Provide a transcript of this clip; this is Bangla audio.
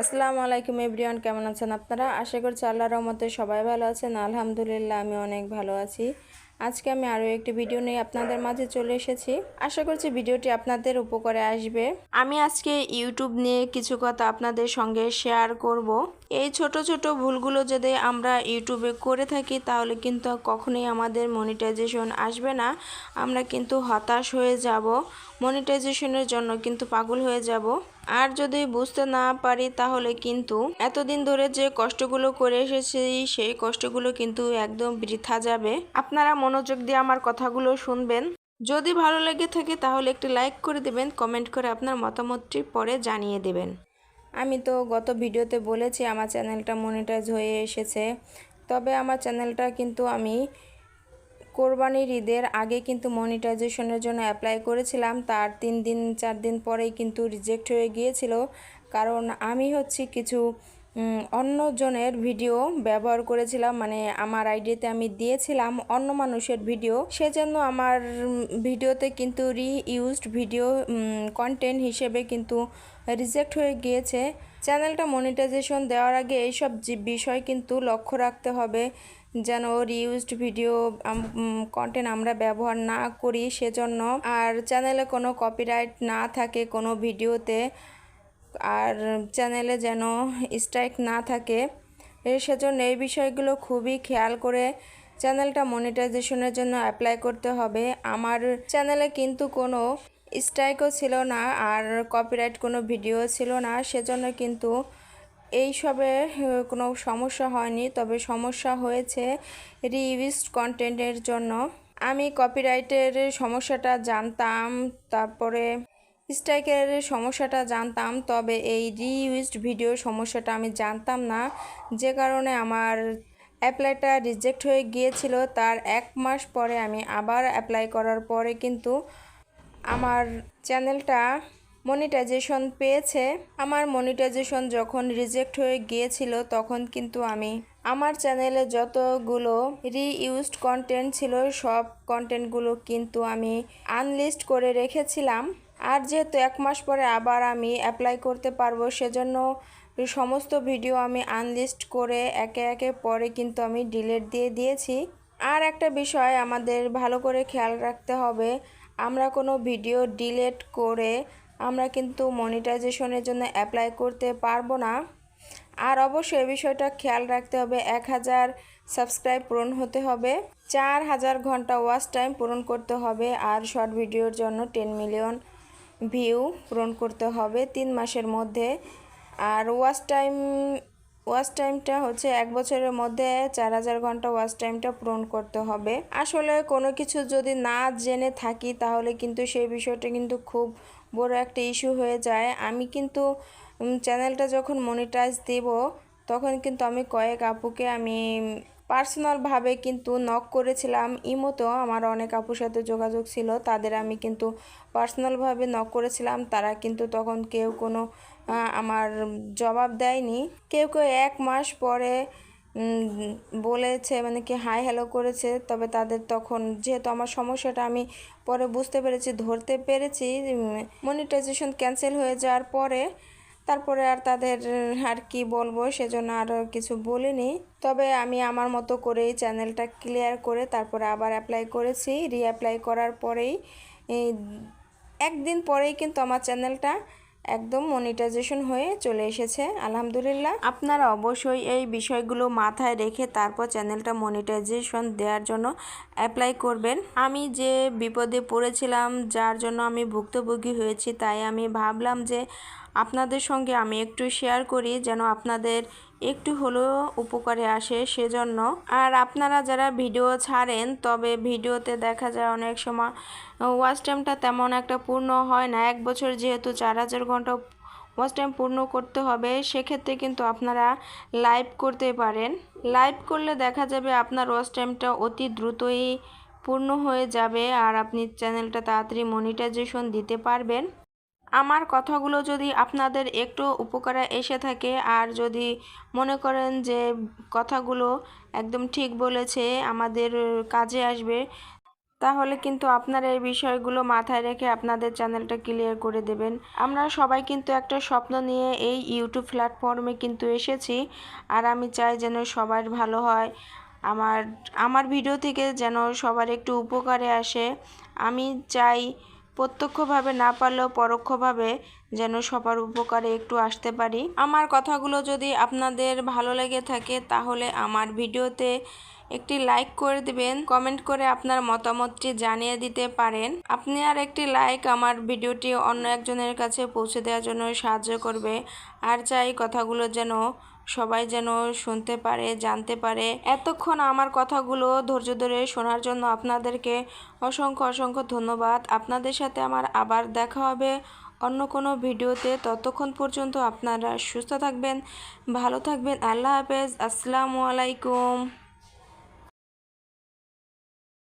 আসসালামু আলাইকুম এভরিওয়ান, কেমন আছেন আপনারা? আশা করছি আল্লাহর রহমতে সবাই ভালো আছেন। আলহামদুলিল্লাহ, আমি অনেক ভালো আছি। আজকে আমি আরও একটি ভিডিও নিয়ে আপনাদের মাঝে চলে এসেছি। আশা করছি ভিডিওটি আপনাদের উপকারে আসবে। আমি আজকে ইউটিউব নিয়ে কিছু কথা আপনাদের সঙ্গে শেয়ার করব। এই ছোট ছোট ভুলগুলো যদি আমরা ইউটিউবে করে থাকি, তাহলে কিন্তু কখনোই আমাদের মনিটাইজেশন আসবে না। আমরা কিন্তু হতাশ হয়ে যাব মনিটাইজেশনের জন্য কিন্তু পাগল হয়ে যাব। আর যদি বুঝতে না পারি, তাহলে কিন্তু এতদিন ধরে যে কষ্টগুলো করে এসেছি, সেই কষ্টগুলো কিন্তু একদম বৃথা যাবে। আপনারা মনোযোগ দিয়ে আমার কথাগুলো শুনবেন। যদি ভালো লেগে থাকে, তাহলে একটি লাইক করে দেবেন কমেন্ট করে আপনার মতামতটি পরে জানিয়ে দেবেন। আমি তো গত ভিডিওতে বলেছি আমার চ্যানেলটা মনিটাইজ হয়ে এসেছে। তবে আমার চ্যানেলটা কিন্তু আমি কোরবানির ঈদের আগে কিন্তু মনিটাইজেশনের জন্য অ্যাপ্লাই করেছিলাম। তার তিন দিন, চার দিন পরেই কিন্তু রিজেক্ট হয়ে গিয়েছিল। কারণ আমি হচ্ছি কিছু অন্যজনের ভিডিও ব্যবহার করেছিলাম মানে আমার আইডিতে আমি দিয়েছিলাম অন্য মানুষের ভিডিও। সেজন্য আমার ভিডিওতে কিন্তু রি ইউজড ভিডিও কন্টেন্ট হিসেবে কিন্তু রিজেক্ট হয়ে গিয়েছে। চ্যানেলটা মনিটাইজেশন দেওয়ার আগে এইসব বিষয় কিন্তু লক্ষ্য রাখতে হবে, যেন রিউজড ভিডিও কন্টেন্ট আমরা ব্যবহার না করি সেজন্য। আর চ্যানেলে কোনো কপিরাইট না থাকে কোনো ভিডিওতে। আর চ্যানেলে যেন স্ট্রাইক না থাকে সেজন্য এই বিষয়গুলো খুবই খেয়াল করে চ্যানেলটা মনিটাইজেশনের জন্য অ্যাপ্লাই করতে হবে। আমার চ্যানেলে কিন্তু কোনো স্ট্রাইকও ছিল না আর কপিরাইট কোনো ভিডিও ছিল না সেজন্য কিন্তু এইসবে আহ, কোনো সমস্যা হয়নি। তবে সমস্যা হয়েছে রিউজড কন্টেন্টের জন্য। আমি কপিরাইটের সমস্যাটা জানতাম তারপরে স্ট্রাইকের সমস্যাটা জানতাম, তবে এই রিইউজড ভিডিও সমস্যাটা আমি জানতাম না। যে কারণে আমার অ্যাপ্লাইটা রিজেক্ট হয়ে গিয়েছিল। তার এক মাস পরে আমি আবার অ্যাপ্লাই করার পরে কিন্তু আমার চ্যানেলটা মনিটাইজেশন পেয়েছে। আমার মনিটাইজেশন যখন রিজেক্ট হয়ে গিয়েছিল, তখন কিন্তু আমি আমার চ্যানেলে যতগুলো রিইউজড কন্টেন্ট ছিল, সব কন্টেন্টগুলো কিন্তু আমি আনলিস্ট করে রেখেছিলাম। আর যেহেতু এক মাস পরে আবার আমি অ্যাপ্লাই করতে পারব, সেজন্য সমস্ত ভিডিও আমি আনলিস্ট করে একে একে পরে কিন্তু আমি ডিলেট দিয়ে দিয়েছি। আর একটা বিষয় আমাদের ভালো করে খেয়াল রাখতে হবে, আমরা কোনো ভিডিও ডিলেট করে আমরা কিন্তু মনিটাইজেশনের জন্য অ্যাপ্লাই করতে পারব না। আর অবশ্যই বিষয়টা খেয়াল রাখতে হবে, এক হাজার সাবস্ক্রাইব পূরণ হতে হবে, চার হাজার ঘণ্টা ওয়াচ টাইম পূরণ করতে হবে, আর শর্ট ভিডিওর জন্য টেন মিলিয়ন ভিউ পূরণ করতে হবে তিন মাসের মধ্যে। আর ওয়াচ টাইম ওয়াচ টাইমটা হচ্ছে এক বছরের মধ্যে চার হাজার ঘণ্টা ওয়াচ টাইমটা পূরণ করতে হবে। আসলে কোনো কিছু যদি না জেনে থাকি তাহলে কিন্তু সেই বিষয়টা কিন্তু খুব বড় একটা ইস্যু হয়ে যায়। আমি কিন্তু চ্যানেলটা যখন মনিটাইজ দেব তখন কিন্তু আমি কয়েক আপুকে আমি পার্সোনালভাবে কিন্তু নক করেছিলাম। ইমোতেও আমার অনেক আপুর সাথে যোগাযোগ ছিল, তাদের আমি কিন্তু পার্সোনালভাবে নক করেছিলাম। তারা কিন্তু তখন কেউ কোনো আমার জবাব দেয়নি। কেউ কেউ এক মাস পরে বলেছে মানে কি হাই হ্যালো করেছে। তবে তাদের তখন যেহেতু আমার সমস্যাটা, আমি পরে বুঝতে পেরেছি, ধরতে পেরেছি মনিটাইজেশন ক্যান্সেল হয়ে যাওয়ার পরে তারপরে আর তাদের আর কি বলব সেজন্য আর কিছু বলিনি। তবে আমি আমার মতো করেই চ্যানেলটা ক্লিয়ার করে তারপরে আবার অ্যাপ্লাই করেছি। রিঅ্যাপ্লাই করার পরেই একদিন পরেই কিন্তু আমার চ্যানেলটা একদম মনিটাইজেশন হয়ে চলে এসেছে, আলহামদুলিল্লাহ। আপনারা অবশ্যই এই বিষয়গুলো মাথায় রেখে তারপর চ্যানেলটা মনিটাইজেশন দেওয়ার জন্য অ্যাপ্লাই করবেন। আমি যে বিপদে পড়েছিলাম, যার জন্য আমি ভুক্তভোগী হয়েছি, তাই আমি ভাবলাম যে আপনাদের সঙ্গে আমি একটু শেয়ার করি যেন আপনাদের একটু হলেও উপকারে আসে সেজন্য। আর আপনারা যারা ভিডিও ছাড়েন, তবে ভিডিওতে দেখা যায় অনেক সময় ওয়াচ টাইমটা তেমন একটা পূর্ণ হয় না। এক বছর যেহেতু চার হাজার ঘণ্টা ওয়াচ টাইম পূর্ণ করতে হবে, সেক্ষেত্রে কিন্তু আপনারা লাইভ করতে পারেন। লাইভ করলে দেখা যাবে আপনার ওয়াচ টাইমটা অতি দ্রুতই পূর্ণ হয়ে যাবে, আর আপনি চ্যানেলটা তাড়াতাড়ি মনিটাইজেশন দিতে পারবেন। আমার কথাগুলো যদি আপনাদের একটু উপকারে এসে থাকে আর যদি মনে করেন যে কথাগুলো একদম ঠিক বলেছে, আমাদের কাজে আসবে, তাহলে কিন্তু আপনারা এই বিষয়গুলো মাথায় রেখে আপনাদের চ্যানেলটা ক্লিয়ার করে দেবেন। আমরা সবাই কিন্তু একটা স্বপ্ন নিয়ে এই ইউটিউব প্ল্যাটফর্মে কিন্তু এসেছি আর আমি চাই যেন সবার ভালো হয়। আমার আমার ভিডিও থেকে যেন সবার একটু উপকারে আসে। আমি চাই প্রত্যক্ষভাবে না পারলেও পরোক্ষভাবে যেন সবার উপকারে একটু আসতে পারি। আমার কথাগুলো যদি আপনাদের ভালো লেগে থাকে, তাহলে আমার ভিডিওতে একটি লাইক করে দিবেন কমেন্ট করে আপনার মতামতটি জানিয়ে দিতে পারেন। আপনি আর একটি লাইক আমার ভিডিওটি অন্য একজনের কাছে পৌঁছে দেওয়ার জন্য সাহায্য করবে। আর চাই কথাগুলো যেন সবাই যেন শুনতে পারে, জানতে পারে। এতক্ষণ আমার কথাগুলো ধৈর্য ধরে শোনার জন্য আপনাদেরকে অসংখ্য অসংখ্য ধন্যবাদ। আপনাদের সাথে আমার আবার দেখা হবে অন্য কোনো ভিডিওতে। ততক্ষণ পর্যন্ত আপনারা সুস্থ থাকবেন, ভালো থাকবেন। আল্লাহ হাফেজ। আসসালামু আলাইকুম।